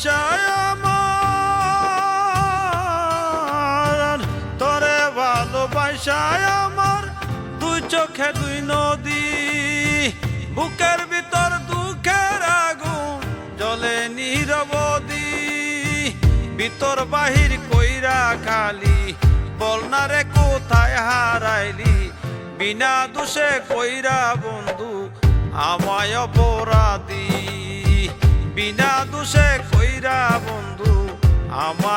আশায় আমার তরে ভালোবাসায় আমার, দুই চোখে দুই নদী, বুকের ভিতর দুঃখের আগুন জলে নিরবদি ভিতর বাহির কইরা খালি বলনারে কোথায় হারাইলি, বিনা দোষে কইরা বন্ধু, আমায় অপরাধী।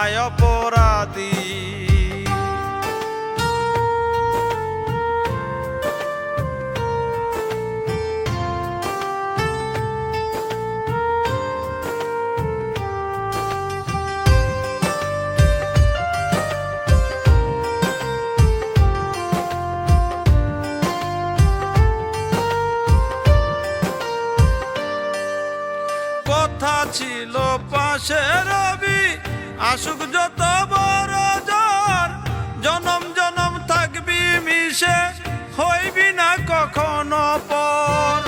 আমায় অপরাধী। ছিল পাশে রবি আসুক যত বড় জ্বর, জনম জনম থাকবি মিশে, হইবি না কখনো পর।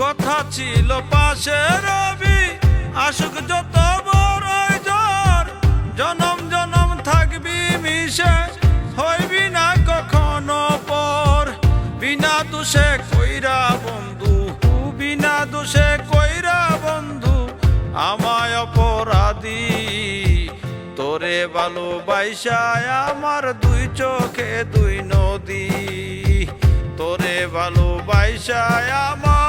কথা ছিল পাশে রবি, আসুক যত বড় জ্বর, জনম জনম থাকবি মিশে, হইবি না কখনো পর। বিনা দোষে কইরা বন্ধু তোরে ভালোবাসায় আমার দুই চোখে দুই নদী। তোরে ভালোবাসায় আমার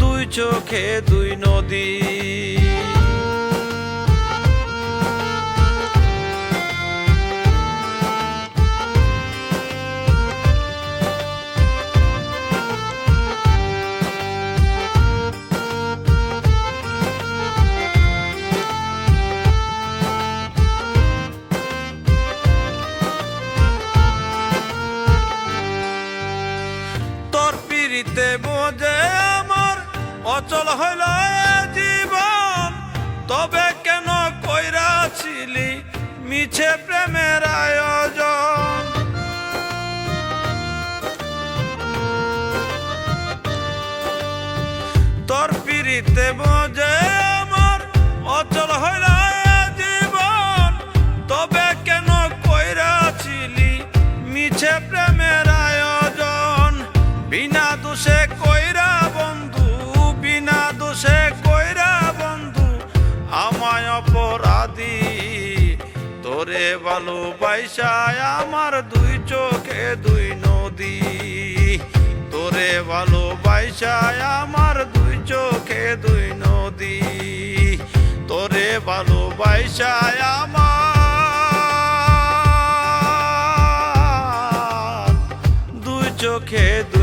দুই চোখে দুই নদী। অচল হইল জীবন। তবে কেন কইরাছিলি মিছে প্রেমের আয়োজন? তোর পিড়িতে বোঝে আমায় অপরাধী, তোরে ভালোবাসায় আমার দুই চোখে দুই নদী। তোরে ভালোবাসায় আমার দুই চোখে দুই নদী। তোরে ভালোবাসায় আমার দুই চোখে দুই